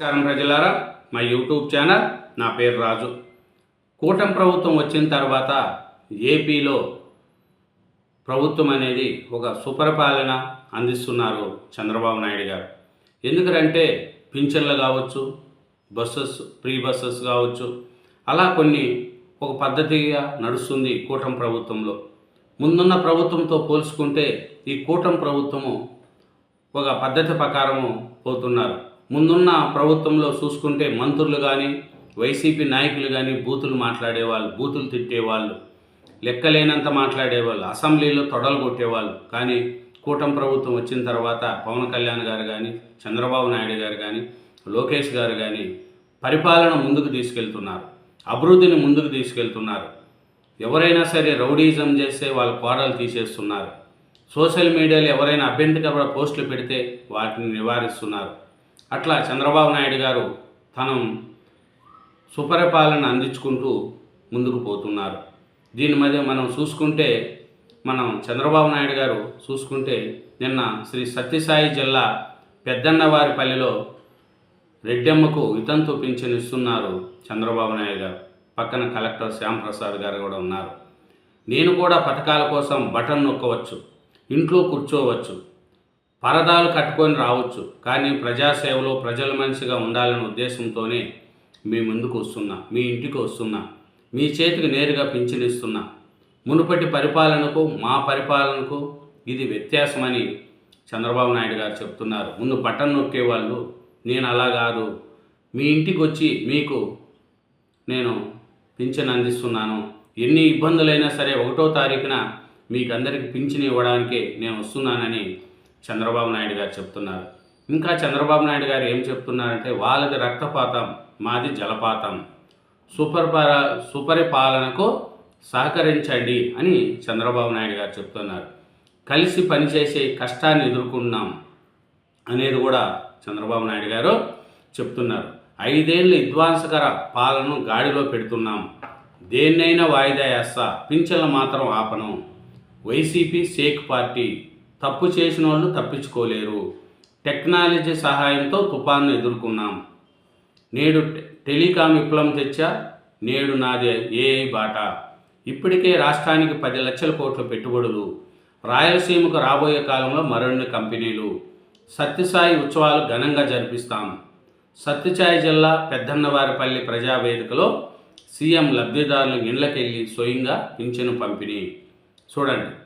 నమస్కారం ప్రజలారా. మా యూట్యూబ్ ఛానల్ నా పేరు రాజు. కూటమి ప్రభుత్వం వచ్చిన తర్వాత ఏపీలో ప్రభుత్వం అనేది ఒక సుపరిపాలన అందిస్తున్నారు చంద్రబాబు నాయుడు గారు. ఎందుకంటే పింఛన్లు కావచ్చు బస్సెస్ ఫ్రీ బస్సెస్ కావచ్చు అలా కొన్ని ఒక పద్ధతిగా నడుస్తుంది కూటమి ప్రభుత్వంలో. ముందున్న ప్రభుత్వంతో పోల్చుకుంటే ఈ కూటమి ప్రభుత్వము ఒక పద్ధతి ప్రకారము పోతున్నారు. ముందున్న ప్రభుత్వంలో చూసుకుంటే మంత్రులు కానీ వైసీపీ నాయకులు కానీ బూతులు మాట్లాడేవాళ్ళు బూతులు తిట్టేవాళ్ళు లెక్కలేనంత మాట్లాడేవాళ్ళు అసెంబ్లీలో తొడలు కొట్టేవాళ్ళు. కానీ కూటమి ప్రభుత్వం వచ్చిన తర్వాత పవన్ కళ్యాణ్ గారు కానీ చంద్రబాబు నాయుడు గారు కానీ లోకేష్ గారు కానీ పరిపాలన ముందుకు తీసుకెళ్తున్నారు. అభివృద్ధిని ముందుకు తీసుకెళ్తున్నారు. ఎవరైనా సరే రౌడీజం చేస్తే వాళ్ళ కోడలు తీసేస్తున్నారు. సోషల్ మీడియాలో ఎవరైనా అభ్యంతరకర పోస్టులు పెడితే వాటిని నివారిస్తున్నారు. అట్లా చంద్రబాబు నాయుడు గారు తనం సుపరిపాలన అందించుకుంటూ ముందుకు పోతున్నారు. దీని మధ్య మనం చూసుకుంటే మనం చంద్రబాబు నాయుడు గారు చూసుకుంటే నిన్న శ్రీ సత్యసాయి జిల్లా పెద్దన్నవారిపల్లిలో రెడ్డమ్మకు వితంతు పింఛను ఇస్తున్నారు చంద్రబాబు నాయుడు గారు. పక్కన కలెక్టర్ శ్యాంప్రసాద్ గారు కూడా ఉన్నారు. నేను కూడా పథకాల కోసం బటన్ నొక్కవచ్చు ఇంట్లో కూర్చోవచ్చు. పరదాలు కట్టుకొని రావచ్చు కానీ ప్రజాసేవలో ప్రజల మనిషిగా ఉండాలనే ఉద్దేశంతోనే మీ ముందుకు వస్తున్నా మీ ఇంటికి వస్తున్నా మీ చేతికి నేరుగా పింఛనిస్తున్నా మునుపటి పరిపాలనకు మా పరిపాలనకు ఇది వ్యత్యాసమని చంద్రబాబు నాయుడు గారు చెప్తున్నారు. ముందు బటన్ నొక్కేవాళ్ళు నేను అలా కాదు మీ ఇంటికి వచ్చి మీకు నేను పింఛన్ అందిస్తున్నాను. ఎన్ని ఇబ్బందులైనా సరే ఒకటో తారీఖున మీకందరికి పింఛను పింఛన్ నేను వస్తున్నానని చంద్రబాబు నాయుడు గారు చెప్తున్నారు. ఇంకా చంద్రబాబు నాయుడు గారు ఏం చెప్తున్నారంటే వాళ్ళది రక్తపాతం మాది జలపాతం. సూపర్ సుపరిపాలనకు సహకరించండి అని చంద్రబాబు నాయుడు గారు చెప్తున్నారు. కలిసి పనిచేసే కష్టాన్ని ఎదుర్కొన్నాం అనేది కూడా చంద్రబాబు నాయుడు గారు చెప్తున్నారు. ఐదేళ్ళు విధ్వంసకర పాలనను గాడిలో పెడుతున్నాం. దేన్నైనా వాయిదా వేస్తా పింఛన్లు మాత్రం ఆపను. వైసీపీ షేక్ పార్టీ తప్పు చేసిన వాళ్ళు తప్పించుకోలేరు. టెక్నాలజీ సహాయంతో తుఫాన్ను ఎదుర్కొన్నాం. నేడు టె- టెలికాం విప్లవం తెచ్చా? నేడు నాది ఏఐ బాట. ఇప్పటికే రాష్ట్రానికి పది లక్షల కోట్ల పెట్టుబడులు. రాయలసీమకు రాబోయే కాలంలో మరిన్ని కంపెనీలు. సత్యసాయి ఉత్సవాలు ఘనంగా జరిపిస్తాం. సత్యసాయి జిల్లా పెద్దన్నవారిపల్లి ప్రజావేదికలో సీఎం లబ్ధిదారులు ఇళ్ళకెళ్ళి స్వయంగా పింఛను పంపిణీ. చూడండి.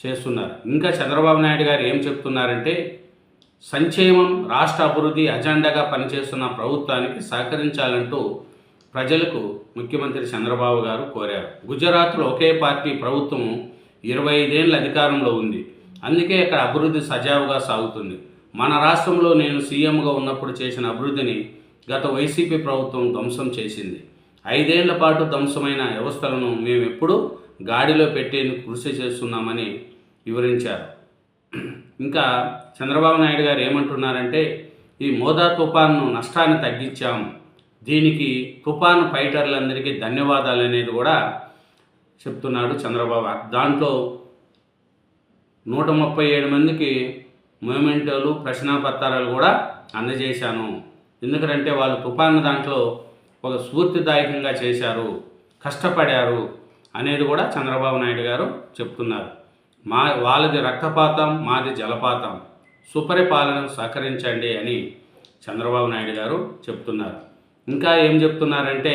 చేస్తున్నారు. ఇంకా చంద్రబాబు నాయుడు గారు ఏం చెప్తున్నారంటే సంక్షేమం రాష్ట్ర అభివృద్ధి అజెండాగా పనిచేస్తున్న ప్రభుత్వానికి సహకరించాలంటూ ప్రజలకు ముఖ్యమంత్రి చంద్రబాబు గారు కోరారు. గుజరాత్లో ఒకే పార్టీ ప్రభుత్వం ఇరవై ఐదేళ్ళ అధికారంలో ఉంది. అందుకే ఇక్కడ అభివృద్ధి సజావుగా సాగుతుంది. మన రాష్ట్రంలో నేను సీఎంగా ఉన్నప్పుడు చేసిన అభివృద్ధిని గత వైసీపీ ప్రభుత్వం ధ్వంసం చేసింది. ఐదేళ్ళ పాటు ధ్వంసమైన వ్యవస్థలను మేము ఎప్పుడూ గాడిలో పెట్టేందుకు కృషి చేస్తున్నామని వివరించారు. ఇంకా చంద్రబాబు నాయుడు గారు ఏమంటున్నారంటే ఈ మోదా తుఫాను నష్టాన్ని తగ్గించాం. దీనికి తుఫాను ఫైటర్లందరికీ ధన్యవాదాలు అనేది కూడా చెప్తున్నాడు చంద్రబాబు. దాంట్లో నూట ముప్పై ఏడు మందికి మూమెంటోలు ప్రశ్నాపత్రాలు కూడా అందజేశాను. ఎందుకంటే వాళ్ళు తుఫాను దాంట్లో ఒక స్ఫూర్తిదాయకంగా చేశారు కష్టపడారు. అనేది కూడా చంద్రబాబు నాయుడు గారు చెప్తున్నారు. మా వాళ్ళది రక్తపాతం మాది జలపాతం. సుపరిపాలన సహకరించండి అని చంద్రబాబు నాయుడు గారు చెప్తున్నారు. ఇంకా ఏం చెప్తున్నారంటే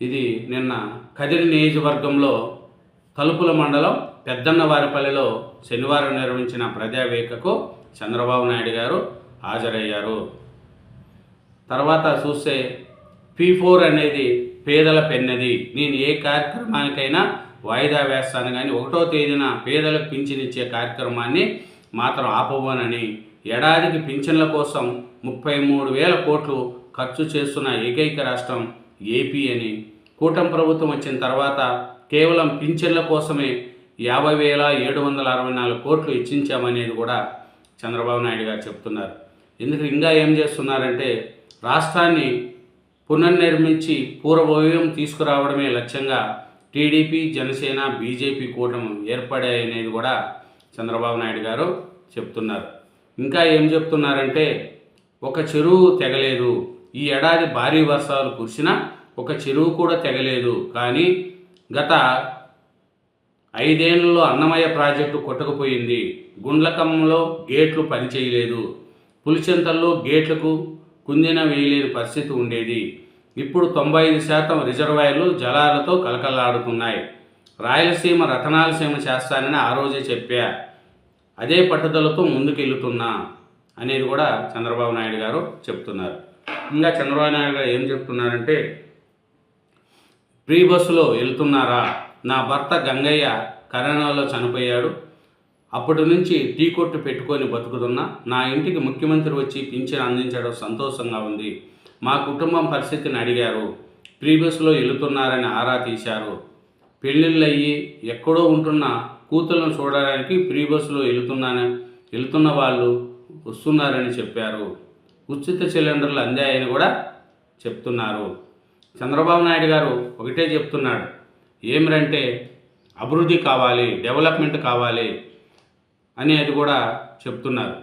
ఇది నిన్న కదిరి నియోజకవర్గంలో తలుపుల మండలం పెద్దన్నవారిపల్లిలో శనివారం నిర్వహించిన ప్రజావేకకు చంద్రబాబు నాయుడు గారు హాజరయ్యారు. తర్వాత చూస్తే పీ ఫోర్ అనేది పేదల పెన్నది. నేను ఏ కార్యక్రమానికైనా వాయిదా వేస్తాను కానీ ఒకటో తేదీన పేదలకు పింఛనిచ్చే కార్యక్రమాన్ని మాత్రం ఆపబోనని. ఏడాదికి పింఛన్ల కోసం ముప్పై మూడు వేల కోట్లు ఖర్చు చేస్తున్న ఏకైక రాష్ట్రం ఏపీ అని. కూటమి ప్రభుత్వం వచ్చిన తర్వాత కేవలం పింఛన్ల కోసమే యాభై వేల ఏడు వందల అరవై నాలుగు కోట్లు ఇచ్చించామనేది కూడా చంద్రబాబు నాయుడు గారు చెప్తున్నారు. ఎందుకు ఇంకా ఏం చేస్తున్నారంటే రాష్ట్రాన్ని పునర్నిర్మించి పూర్వభవ్యం తీసుకురావడమే లక్ష్యంగా టీడీపీ జనసేన బీజేపీ కూటమి ఏర్పడాయనేది కూడా చంద్రబాబు నాయుడు గారు చెప్తున్నారు. ఇంకా ఏం చెప్తున్నారంటే ఒక చెరువు తెగలేదు. ఈ ఏడాది భారీ వర్షాలు కురిసినా ఒక చెరువు కూడా తెగలేదు. కానీ గత ఐదేళ్ళలో అన్నమయ్య ప్రాజెక్టు కొట్టకపోయింది. గుండ్లకమ్మంలో గేట్లు పనిచేయలేదు. పులిచెంతల్లో గేట్లకు కుందిన వేయలేని పరిస్థితి ఉండేది. ఇప్పుడు తొంభై ఐదు శాతం రిజర్వాయర్లు జలాలతో కలకలాడుతున్నాయి. రాయలసీమ రతనాలసీమ చేస్తానని ఆ రోజే చెప్పా. అదే పట్టుదలతో ముందుకెళ్తున్నా అనేది కూడా చంద్రబాబు నాయుడు గారు చెప్తున్నారు. ఇంకా చంద్రబాబు నాయుడు గారు ఏం చెప్తున్నారంటే ఫ్రీ బస్సులో వెళ్తున్నారా? నా భర్త గంగయ్య కరోనాలో చనిపోయాడు. అప్పటి నుంచి టీ కొట్టు పెట్టుకొని బతుకుతున్నా నా ఇంటికి ముఖ్యమంత్రి వచ్చి పింఛన్ అందించడం సంతోషంగా ఉంది. మా కుటుంబం పరిస్థితిని అడిగారు. ప్రీవియస్లో బస్సులో వెళుతున్నారని ఆరా తీశారు. పెళ్ళిళ్ళు అయ్యి ఎక్కడో ఉంటున్న కూతులను చూడడానికి ప్రీ బస్సులో వెళుతున్నాను వెళుతున్న వాళ్ళు వస్తున్నారని చెప్పారు. ఉచిత సిలిండర్లు అందాయని కూడా చెప్తున్నారు. చంద్రబాబు నాయుడు గారు ఒకటే చెప్తున్నాడు. ఏమిరంటే అభివృద్ధి కావాలి డెవలప్మెంట్ కావాలి. అనేది కూడా చెప్తున్నారు.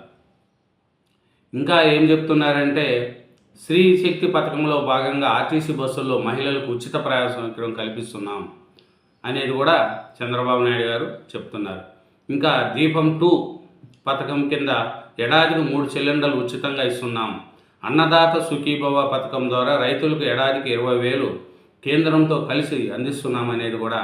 ఇంకా ఏం చెప్తున్నారంటే స్త్రీ శక్తి పథకంలో భాగంగా ఆర్టీసీ బస్సుల్లో మహిళలకు ఉచిత ప్రయాణ సౌకర్యం కల్పిస్తున్నాం అనేది కూడా చంద్రబాబు నాయుడు గారు చెప్తున్నారు. ఇంకా దీపం టూ పథకం కింద ఏడాదికి మూడు సిలిండర్లు ఉచితంగా ఇస్తున్నాం. అన్నదాత సుఖీభవ పథకం ద్వారా రైతులకు ఏడాదికి ఇరవై వేలు కేంద్రంతో కలిసి అందిస్తున్నామనేది కూడా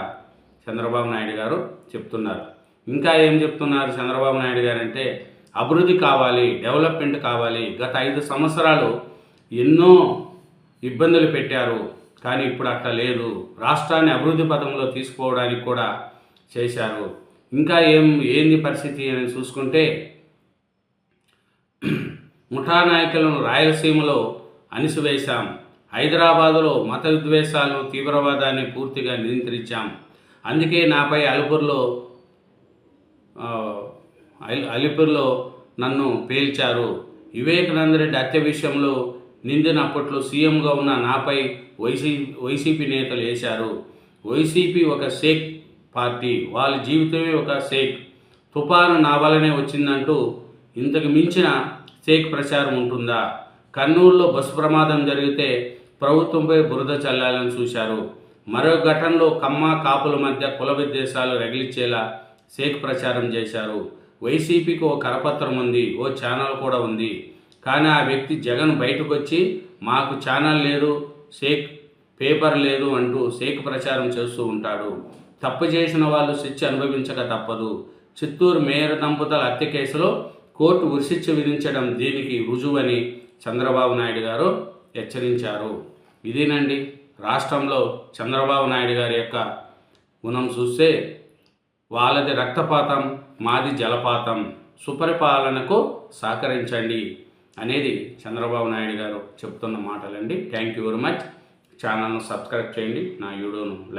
చంద్రబాబు నాయుడు గారు చెప్తున్నారు. ఇంకా ఏం చెప్తున్నారు చంద్రబాబు నాయుడు గారు అంటే అభివృద్ధి కావాలి డెవలప్మెంట్ కావాలి. గత ఐదు సంవత్సరాలు ఎన్నో ఇబ్బందులు పెట్టారు. కానీ ఇప్పుడు అట్లా లేదు. రాష్ట్రాన్ని అభివృద్ధి పథంలో తీసుకోవడానికి కూడా చేశారు. ఇంకా ఏం ఏంది పరిస్థితి అని చూసుకుంటే ముఠా నాయకులను రాయలసీమలో అణిసివేశాం. హైదరాబాదులో మత విద్వేషాలను తీవ్రవాదాన్ని పూర్తిగా నియంత్రించాం. అందుకే నాపై అలుపూర్లో అలిపిరిలో నన్ను పేల్చారు. వివేకానంద రెడ్డి హత్య విషయంలో నిందినప్పట్లో సీఎంగా ఉన్న నాపై వైసీ వైసీపీ నేతలు వేశారు. వైసీపీ ఒక షేక్ పార్టీ వాళ్ళ జీవితమే ఒక షేక్. తుపాను నా వల్లనే వచ్చిందంటూ ఇంతకు మించిన షేక్ ప్రచారం ఉంటుందా? కర్నూలులో బస్సు ప్రమాదం జరిగితే ప్రభుత్వంపై బురద చల్లాలని చూశారు. మరో ఘటనలో కమ్మ కాపుల మధ్య కుల విద్వేషాలు రగిలిచ్చేలా షేక్ ప్రచారం చేశారు. వైసీపీకి ఓ కరపత్రం ఉంది ఓ ఛానల్ కూడా ఉంది. కానీ ఆ వ్యక్తి జగన్ బయటకు వచ్చి మాకు ఛానల్ లేదు షేక్ పేపర్ లేదు అంటూ షేక్ ప్రచారం చేస్తూ ఉంటాడు. తప్పు చేసిన వాళ్ళు శిక్ష అనుభవించక తప్పదు. చిత్తూరు మేయర్ దంపతుల హత్య కేసులో కోర్టు ఉరిశిక్ష విధించడం దీనికి రుజువని చంద్రబాబు నాయుడు గారు హెచ్చరించారు. ఇదేనండి? రాష్ట్రంలో చంద్రబాబు నాయుడు గారి యొక్క గుణం చూస్తే వాళ్ళది రక్తపాతం మాది జలపాతం. సుపరిపాలనకు సహకరించండి అనేది చంద్రబాబు నాయుడు గారు చెప్తున్న మాటలండి. థ్యాంక్ యూ వెరీ మచ్ ఛానల్ను సబ్స్క్రైబ్ చేయండి. నా వీడియోను లైక్